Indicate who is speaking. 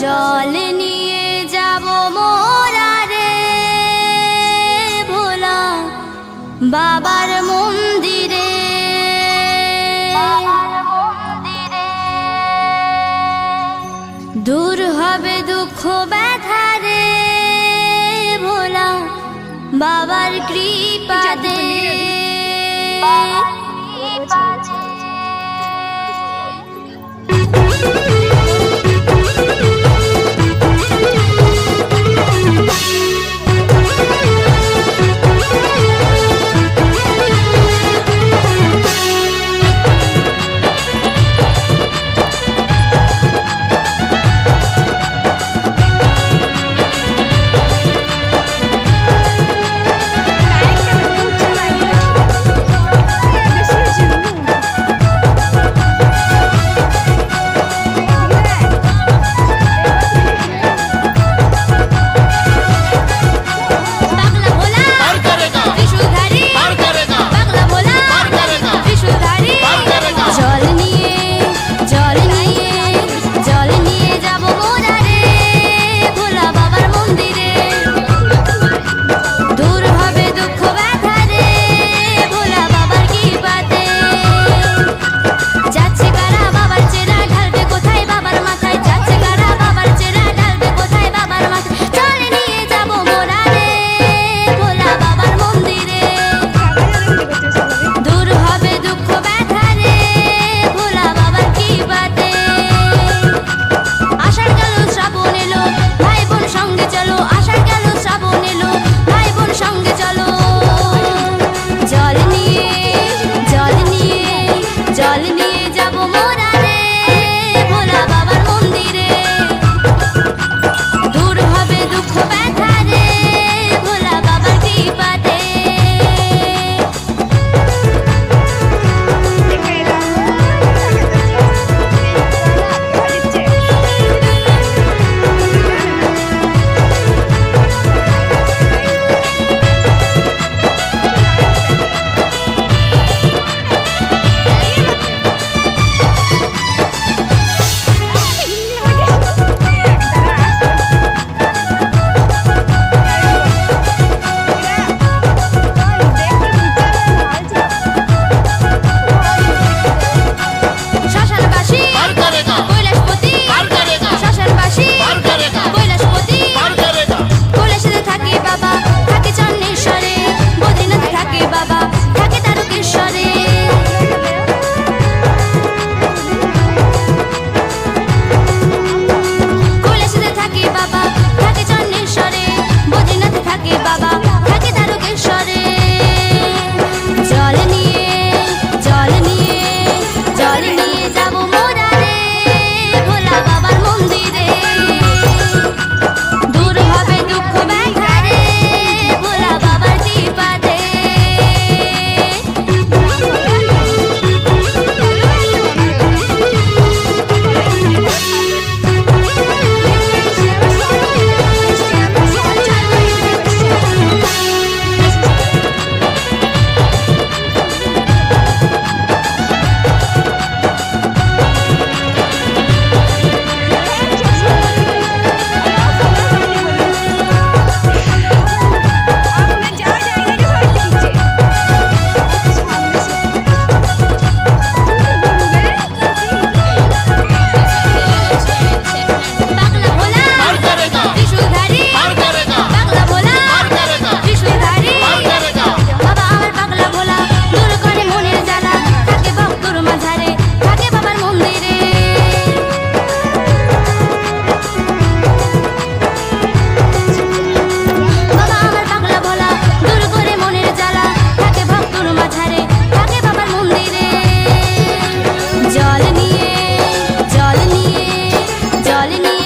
Speaker 1: জল নিয়ে যাব মোরা রে ভোলা বাবার মন্দিরে। দূর হবে দুঃখ ব্যথা রে ভোলা বাবার কৃপা দে।
Speaker 2: আচ্ছা, Darling